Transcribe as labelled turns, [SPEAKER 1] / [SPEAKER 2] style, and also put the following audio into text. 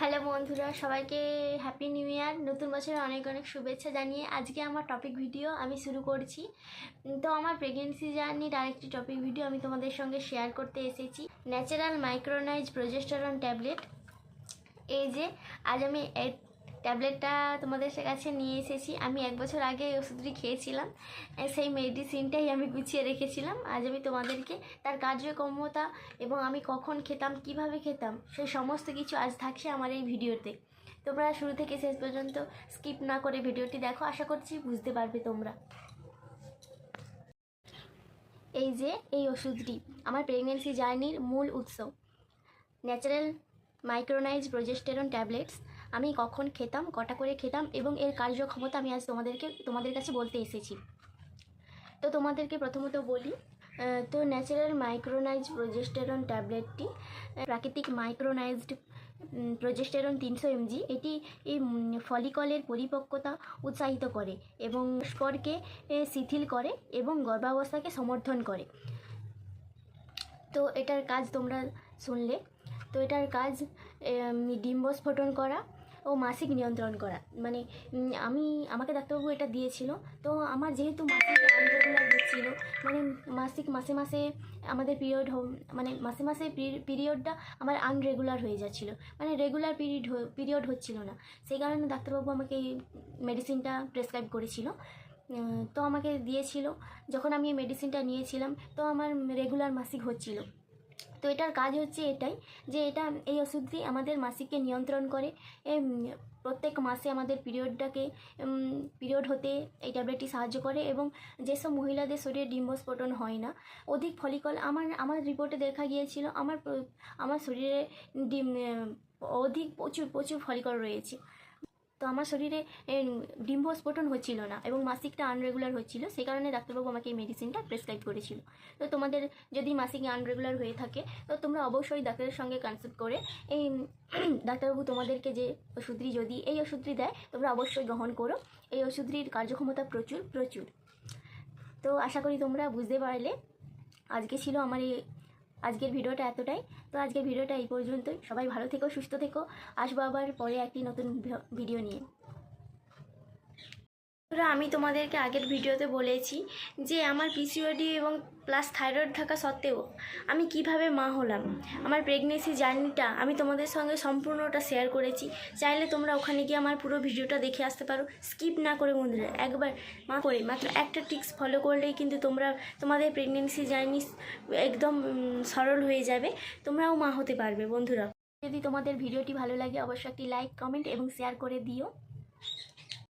[SPEAKER 1] Hello বন্ধুরা, সবাইকে happy new year নতুন বছরের অনেক অনেক শুভেচ্ছা জানিয়ে আজকে আমার টপিক ভিডিও আমি শুরু করছি। তো আমার প্রেগনেন্সি জার্নির আরেকটি টপিক ভিডিও আমি তোমাদের সঙ্গে শেয়ার করতে এসেছি। ন্যাচারাল মাইক্রোনাইজ প্রজেস্টারন ট্যাবলেট এই যে, আজ আমি ট্যাবলেটটা তোমাদের কাছে নিয়ে এসেছি। আমি এক বছর আগে এই ওষুধটি খেয়েছিলাম। সেই মেডিসিনটাই আমি গুছিয়ে রেখেছিলাম। আজ আমি তোমাদেরকে তার কার্যক্ষমতা এবং আমি কখন খেতাম, কীভাবে খেতাম, সেই সমস্ত কিছু আজ থাকছে আমার এই ভিডিওতে। তোমরা শুরু থেকে শেষ পর্যন্ত স্কিপ না করে ভিডিওটি দেখো। আশা করছি বুঝতে পারবে তোমরা। এই যে এই ওষুধটি, আমার প্রেগনেন্সি জার্নির মূল উৎস। ন্যাচারাল মাইক্রোনাইজ প্রজেস্টেরন ট্যাবলেটস আমি কখন খেতাম, কটা করে খেতাম এবং এর কার্যক্ষমতা আমি আজ তোমাদেরকে, তোমাদের কাছে বলতে এসেছি। তো তোমাদেরকে প্রথমত বলি তো ন্যাচারাল মাইক্রোনাইজড প্রজেস্টেরন ট্যাবলেটটি প্রাকৃতিক মাইক্রোনাইজড প্রজেস্টেরন তিনশো এমজি এটি এই ফলিকলের পরিপক্কতা উৎসাহিত করে এবং স্পরকে শিথিল করে এবং গর্ভাবস্থাকে সমর্থন করে। তো এটার কাজ তোমরা শুনলে। তো এটার কাজ ডিম্বস্ফোটন করা ও মাসিক নিয়ন্ত্রণ করা। মানে আমি, আমাকে ডাক্তারবাবু এটা দিয়েছিল। তো আমার যেহেতু মাসিক আনরেগুলার হচ্ছিল মানে মাসিক মাসে মাসে আমাদের পিরিয়ড মানে মাসে মাসে পিরিয়ডটা আমার আনরেগুলার হয়ে যাচ্ছিল। মানে রেগুলার পিরিয়ড পিরিয়ড হচ্ছিল না। সেই কারণে ডাক্তারবাবু আমাকে এই মেডিসিনটা প্রেসক্রাইব করেছিল। তো আমাকে দিয়েছিল। যখন আমি এই মেডিসিনটা নিয়েছিলাম, তো আমার রেগুলার মাসিক হচ্ছিল। তো এটার কাজ হচ্ছে এটাই যে এটা, এই ওষুধটি আমাদের মাসিককে নিয়ন্ত্রণ করে। প্রত্যেক মাসে আমাদের পিরিয়ডটাকে পিরিয়ড হতে এই ট্যাবলেটটি সাহায্য করে এবং যেসব মহিলাদের শরীরে ডিম্বস্ফোটন হয় না, অধিক ফলিকল আমার আমার রিপোর্টে দেখা গিয়েছিল, আমার আমার শরীরে ডিম অধিক প্রচুর প্রচুর ফলিকল রয়েছে। তো আমার শরীরে ডিম্বস্ফোটন হচ্ছিল না এবং মাসিকটা আনরেগুলার হচ্ছিল সেই কারণে ডাক্তারবাবু আমাকে এই মেডিসিনটা প্রেসক্রাইব করেছিল। তো তোমাদের যদি মাসিক আনরেগুলার হয়ে থাকে, তো তোমরা অবশ্যই ডাক্তারের সঙ্গে কনসাল্ট করে, এই, ডাক্তারবাবু তোমাদেরকে যে ওষুধটি যদি, এই ওষুধটি দেয়, তোমরা অবশ্যই গ্রহণ করো। এই ওষুধটির কার্যক্ষমতা প্রচুর প্রচুর। তো আশা করি তোমরা বুঝতে পারলে, আজকে ছিল আমার এই আজকের ভিডিওটা এতটাই। তো আজকের ভিডিওটা এই পর্যন্তই। সবাই ভালো থেকো, সুস্থ থেকো। আসব আবার পরে একটি নতুন ভিডিও নিয়ে। বন্ধুরা, আমি তোমাদেরকে আগের ভিডিওতে বলেছি যে আমার পিসিওডি এবং প্লাস থাইরয়েড থাকা সত্ত্বেও আমি কীভাবে মা হলাম আমার প্রেগনেন্সি জার্নিটা আমি তোমাদের সঙ্গে সম্পূর্ণটা শেয়ার করেছি। চাইলে তোমরা ওখানে গিয়ে আমার পুরো ভিডিওটা দেখে আসতে পারো। স্কিপ না করে বন্ধুরা একবার মা করে মাত্র একটা টিক্স ফলো করলেই কিন্তু তোমরা তোমাদের প্রেগনেন্সি জার্নি একদম সরল হয়ে যাবে তোমরাও মা হতে পারবে বন্ধুরা। যদি তোমাদের ভিডিওটি ভালো লাগে অবশ্যই একটি লাইক কমেন্ট এবং শেয়ার করে দিও।